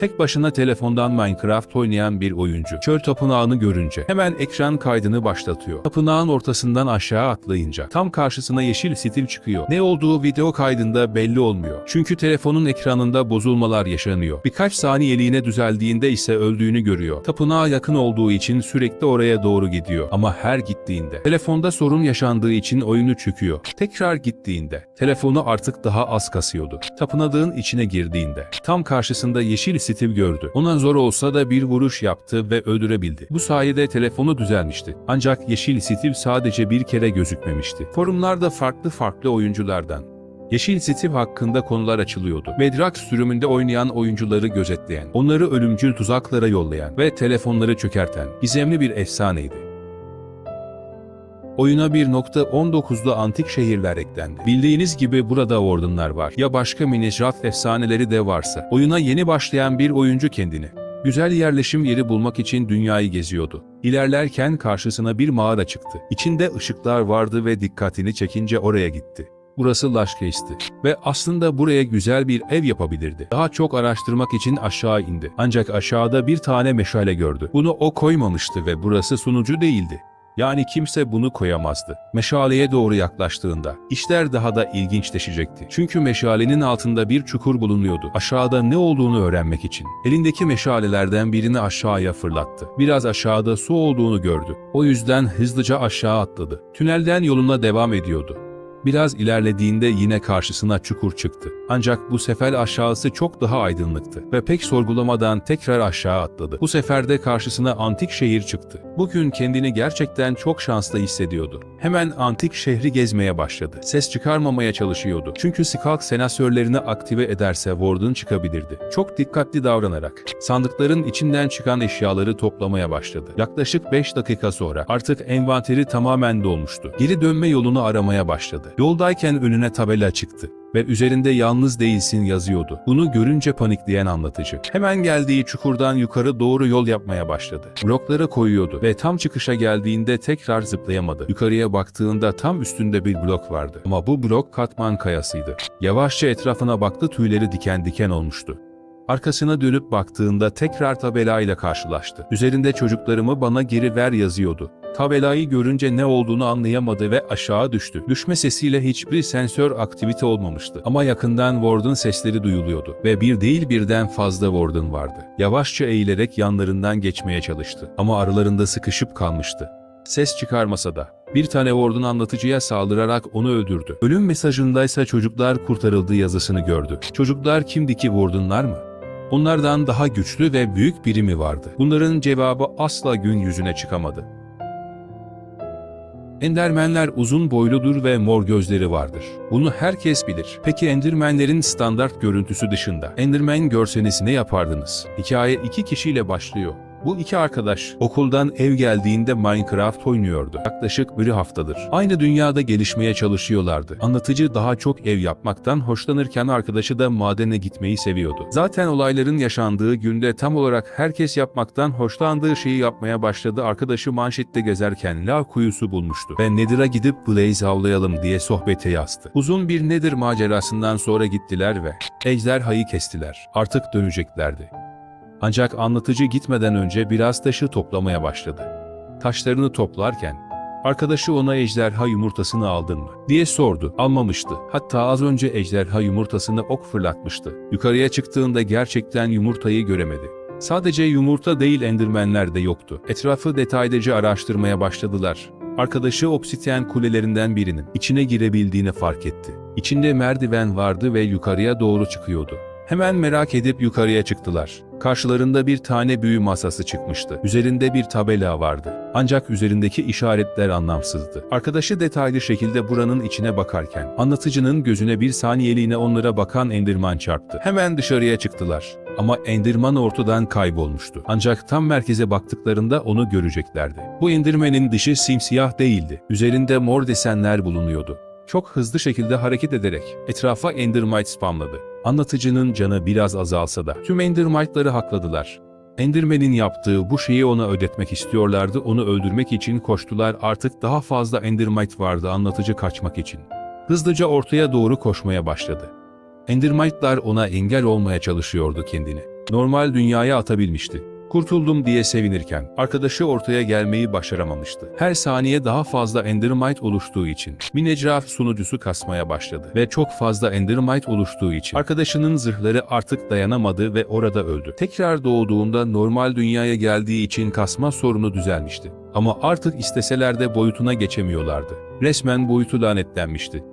Tek başına telefondan Minecraft oynayan bir oyuncu. Çöl tapınağını görünce hemen ekran kaydını başlatıyor. Tapınağın ortasından aşağı atlayınca tam karşısına yeşil stil çıkıyor. Ne olduğu video kaydında belli olmuyor. Çünkü telefonun ekranında bozulmalar yaşanıyor. Birkaç saniyeliğine düzeldiğinde ise öldüğünü görüyor. Tapınağa yakın olduğu için sürekli oraya doğru gidiyor. Ama her gittiğinde telefonda sorun yaşandığı için oyunu çöküyor. Tekrar gittiğinde telefonu artık daha az kasıyordu. Tapınadığın içine girdiğinde tam karşısında yeşil stil gördü. Ona zor olsa da bir vuruş yaptı ve öldürebildi. Bu sayede telefonu düzelmişti. Ancak yeşil stil sadece bir kere gözükmemişti. Forumlarda farklı farklı oyunculardan Yeşil Steve hakkında konular açılıyordu. Bedrock sürümünde oynayan oyuncuları gözetleyen, onları ölümcül tuzaklara yollayan ve telefonları çökerten gizemli bir efsaneydi. Oyuna 1.19'da antik şehirler eklendi. Bildiğiniz gibi burada ordunlar var. Ya başka Minecraft efsaneleri de varsa. Oyuna yeni başlayan bir oyuncu kendini güzel yerleşim yeri bulmak için dünyayı geziyordu. İlerlerken karşısına bir mağara çıktı. İçinde ışıklar vardı ve dikkatini çekince oraya gitti. Burası Laşkeis'ti ve aslında buraya güzel bir ev yapabilirdi. Daha çok araştırmak için aşağı indi. Ancak aşağıda bir tane meşale gördü. Bunu o koymamıştı ve burası sunucu değildi. Yani kimse bunu koyamazdı. Meşaleye doğru yaklaştığında işler daha da ilginçleşecekti. Çünkü meşalenin altında bir çukur bulunuyordu. Aşağıda ne olduğunu öğrenmek için. Elindeki meşalelerden birini aşağıya fırlattı. Biraz aşağıda su olduğunu gördü. O yüzden hızlıca aşağı atladı. Tünelden yoluna devam ediyordu. Biraz ilerlediğinde yine karşısına çukur çıktı. Ancak bu sefer aşağısı çok daha aydınlıktı ve pek sorgulamadan tekrar aşağı atladı. Bu sefer de karşısına antik şehir çıktı. Bugün kendini gerçekten çok şanslı hissediyordu. Hemen antik şehri gezmeye başladı. Ses çıkarmamaya çalışıyordu. Çünkü Skulk senasörlerini aktive ederse Warden çıkabilirdi. Çok dikkatli davranarak sandıkların içinden çıkan eşyaları toplamaya başladı. Yaklaşık 5 dakika sonra artık envanteri tamamen dolmuştu. Geri dönme yolunu aramaya başladı. Yoldayken önüne tabela çıktı ve üzerinde yalnız değilsin yazıyordu. Bunu görünce panikleyen anlatıcı. Hemen geldiği çukurdan yukarı doğru yol yapmaya başladı. Blokları koyuyordu ve tam çıkışa geldiğinde tekrar zıplayamadı. Yukarıya baktığında tam üstünde bir blok vardı. Ama bu blok katman kayasıydı. Yavaşça etrafına baktı tüyleri diken diken olmuştu. Arkasına dönüp baktığında tekrar tabelayla karşılaştı. Üzerinde çocuklarımı bana geri ver yazıyordu. Tabelayı görünce ne olduğunu anlayamadı ve aşağı düştü. Düşme sesiyle hiçbir sensör aktivite olmamıştı. Ama yakından Warden sesleri duyuluyordu ve bir değil birden fazla Warden vardı. Yavaşça eğilerek yanlarından geçmeye çalıştı ama aralarında sıkışıp kalmıştı. Ses çıkarmasa da bir tane Warden anlatıcıya saldırarak onu öldürdü. Ölüm mesajındaysa çocuklar kurtarıldı yazısını gördü. Çocuklar kimdi ki Warden'lar mı? Onlardan daha güçlü ve büyük biri mi vardı? Bunların cevabı asla gün yüzüne çıkamadı. Endermenler uzun boyludur ve mor gözleri vardır. Bunu herkes bilir. Peki Endermenlerin standart görüntüsü dışında Enderman görseniz ne yapardınız? Hikaye iki kişiyle başlıyor. Bu iki arkadaş okuldan ev geldiğinde Minecraft oynuyordu. Yaklaşık bir haftadır. Aynı dünyada gelişmeye çalışıyorlardı. Anlatıcı daha çok ev yapmaktan hoşlanırken arkadaşı da madene gitmeyi seviyordu. Zaten olayların yaşandığı günde tam olarak herkes yapmaktan hoşlandığı şeyi yapmaya başladı. Arkadaşı manşette gezerken lav kuyusu bulmuştu ve Nether'a gidip Blaze avlayalım diye sohbete yazdı. Uzun bir Nether macerasından sonra gittiler ve ejderhayı kestiler. Artık döneceklerdi. Ancak anlatıcı gitmeden önce biraz taşı toplamaya başladı. Taşlarını toplarken arkadaşı ona ejderha yumurtasını aldın mı diye sordu. Almamıştı. Hatta az önce ejderha yumurtasını ok fırlatmıştı. Yukarıya çıktığında gerçekten yumurtayı göremedi. Sadece yumurta değil endirmenler de yoktu. Etrafı detaylıca araştırmaya başladılar. Arkadaşı obsidyen kulelerinden birinin içine girebildiğini fark etti. İçinde merdiven vardı ve yukarıya doğru çıkıyordu. Hemen merak edip yukarıya çıktılar. Karşılarında bir tane büyü masası çıkmıştı. Üzerinde bir tabela vardı. Ancak üzerindeki işaretler anlamsızdı. Arkadaşı detaylı şekilde buranın içine bakarken anlatıcının gözüne bir saniyeliğine onlara bakan Enderman çarptı. Hemen dışarıya çıktılar. Ama Enderman ortadan kaybolmuştu. Ancak tam merkeze baktıklarında onu göreceklerdi. Bu Enderman'in dışı simsiyah değildi. Üzerinde mor desenler bulunuyordu. Çok hızlı şekilde hareket ederek etrafa Endermite spamladı. Anlatıcının canı biraz azalsa da tüm Endermite'ları hakladılar. Enderman'in yaptığı bu şeyi ona ödetmek istiyorlardı, onu öldürmek için koştular artık daha fazla Endermite vardı anlatıcı kaçmak için. Hızlıca ortaya doğru koşmaya başladı. Endermite'lar ona engel olmaya çalışıyordu kendini. normal dünyaya atabilmişti. Kurtuldum diye sevinirken arkadaşı ortaya gelmeyi başaramamıştı. Her saniye daha fazla Endermite oluştuğu için Minecraft sunucusu kasmaya başladı ve çok fazla Endermite oluştuğu için arkadaşının zırhları artık dayanamadı ve orada öldü. Tekrar doğduğunda normal dünyaya geldiği için kasma sorunu düzelmişti. Ama artık isteseler de boyutuna geçemiyorlardı. Resmen boyutu lanetlenmişti.